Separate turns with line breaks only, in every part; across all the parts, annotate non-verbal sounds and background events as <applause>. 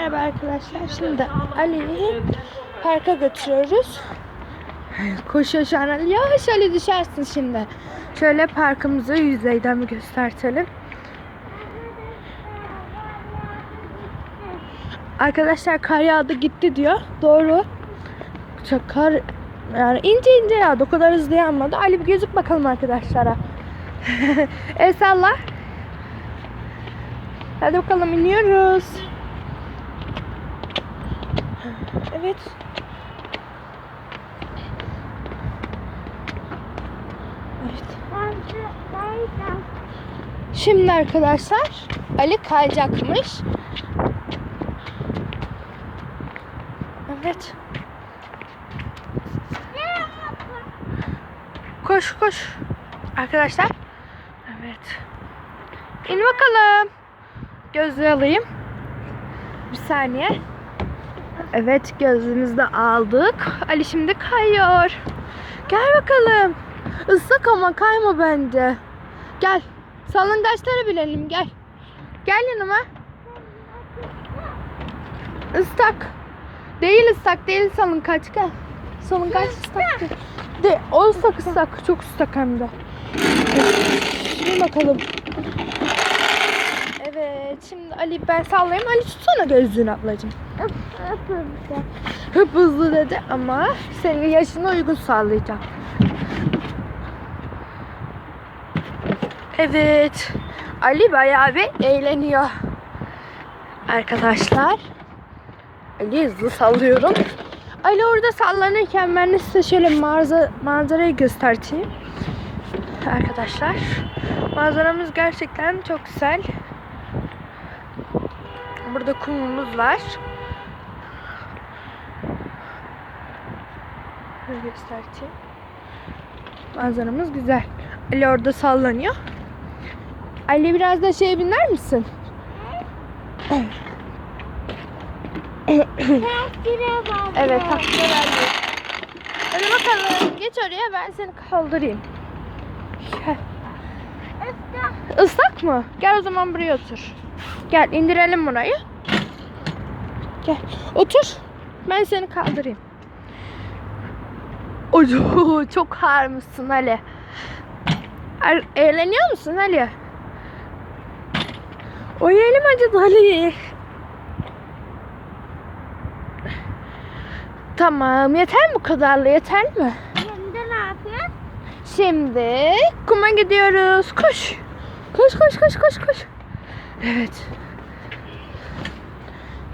Merhaba arkadaşlar. Şimdi Ali'yi parka götürüyoruz. An Ali. Yavaş Ali düşersin şimdi. Şöyle parkımızı yüzeyden bir göstertelim. Arkadaşlar kar yağdı gitti diyor. Doğru. Çok kar yani ince ince yağdı. O kadar hızlı yağmadı. Ali bir gözük bakalım arkadaşlara. <laughs> El salla. Hadi bakalım iniyoruz. Evet. Evet. Şimdi arkadaşlar Ali kayacakmış. Evet. Koş koş. Arkadaşlar. Evet. İn bakalım. Gözlüğü alayım. Bir saniye. Evet gözlüğümüzü de aldık. Ali şimdi kayıyor. Gel bakalım. Islak ama kayma bence. Gel. Salıngaçlara binelim gel. Gel yanıma. Islak. Değil ıslak değil salıngaç gel. Salıngaç ıslak değil. De, o ıslak ıslak. Çok ıslak hem de. Şimdi bakalım. Evet şimdi Ali ben sallayayım. Ali tutsana gözlüğünü ablacığım. Hıp hızlı dedi ama senin yaşına uygun sağlayacağım. Evet. Ali bayağı bir eğleniyor. Arkadaşlar. Ali hızlı sallıyorum. Ali orada sallanırken ben de size şöyle manzara, manzarayı göstereyim. Arkadaşlar. Manzaramız gerçekten çok güzel. Burada kumumuz var. Şöyle göstereyim. Manzaramız güzel. Ali orada sallanıyor. Ali biraz da şey biner misin? Evet, takdir Ali. Hadi bakalım. Geç oraya ben seni kaldırayım. Gel. Islak mı? Gel o zaman buraya otur. Gel indirelim burayı. Gel. Otur. Ben seni kaldırayım. Oy, <laughs> çok harmışsın Ali. Er, eğleniyor musun Ali? Oy elim acıdı Ali. Tamam yeter mi bu kadarla yeter mi?
Şimdi ne yapıyorsun?
Şimdi kuma gidiyoruz. Koş. Koş koş koş koş koş. Evet.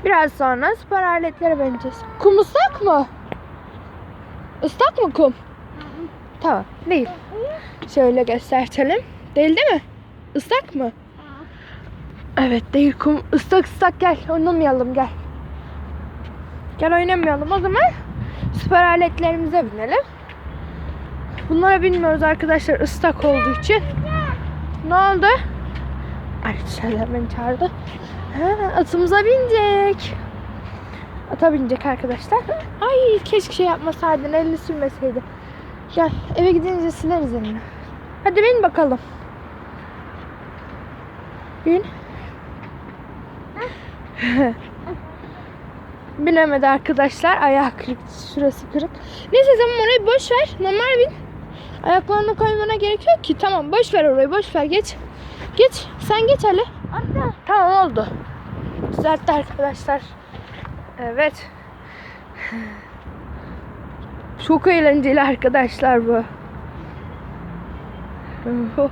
Biraz sonra spor aletlere bineceğiz. Kum ıslak mı? Islak mı kum? Tamam değil. Şöyle göstertelim. Değil değil mi? Islak mı? Evet değil kum. Islak ıslak gel. Oynamayalım gel. Gel oynamayalım o zaman. Spor aletlerimize binelim. Bunlara bilmiyoruz arkadaşlar ıslak olduğu için. Ne oldu? Dışarıdan beni çağırdı. Ha, atımıza binecek. Ata binecek arkadaşlar. Ay keşke şey yapmasaydın elini sürmeseydi. Gel eve gidince sileriz elini. Hadi bin bakalım. Bin. <laughs> Binemedi arkadaşlar. Ayağı kırık. Şurası kırık. Neyse zaman orayı boş ver. Normal bin. Ayaklarını koymana gerek yok ki. Tamam boş ver orayı boş ver geç. Geç. Sen geç Ali.
Orada.
Tamam oldu. Düzeltti arkadaşlar. Evet. Çok eğlenceli arkadaşlar bu. <laughs>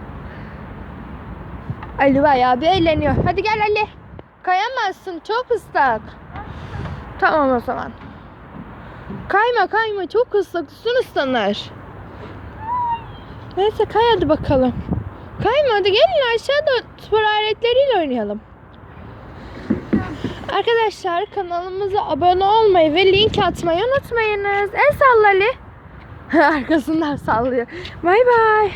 Ali bayağı bir eğleniyor. Hadi gel Ali. Kayamazsın çok ıslak. Tamam o zaman. Kayma kayma çok ıslak üstün ıslanır. Neyse kay hadi bakalım. Kayma hadi gelin aşağıda spor aletleriyle oynayalım. Arkadaşlar kanalımıza abone olmayı ve link atmayı unutmayınız. El salla Ali. <laughs> Arkasından sallıyor. Bay bay.